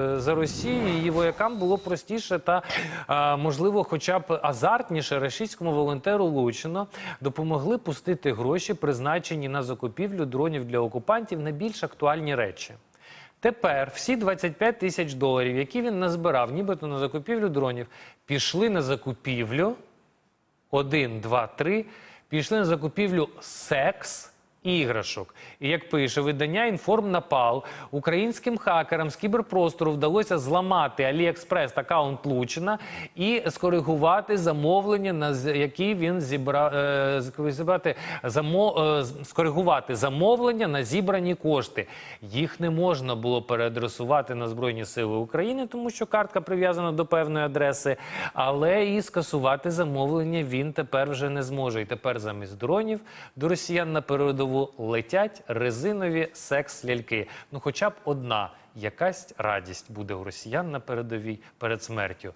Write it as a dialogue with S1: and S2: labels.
S1: Е, За Росію її воякам було простіше та можливо, хоча б азартніше російському волонтеру Лучино допомогли пустити гроші, призначені на закупівлю дронів для окупантів на більш актуальні речі. Тепер всі 25 тисяч доларів, які він назбирав, нібито на закупівлю дронів, пішли на закупівлю один, два, три, пішли на закупівлю секс. Іграшок, і як пише видання Інформнапал, українським хакерам з кіберпростору вдалося зламати AliExpress аккаунт Лучина і скоригувати замовлення, на які він зібрав е, замо, е, скоригувати замовлення на зібрані кошти. Їх не можна було переадресувати на Збройні Сили України, тому що картка прив'язана до певної адреси, але і скасувати замовлення він тепер вже не зможе. І тепер замість дронів до росіян на передову летять резинові секс-ляльки. Ну, хоча б одна якась радість буде у росіян на передовій перед смертю.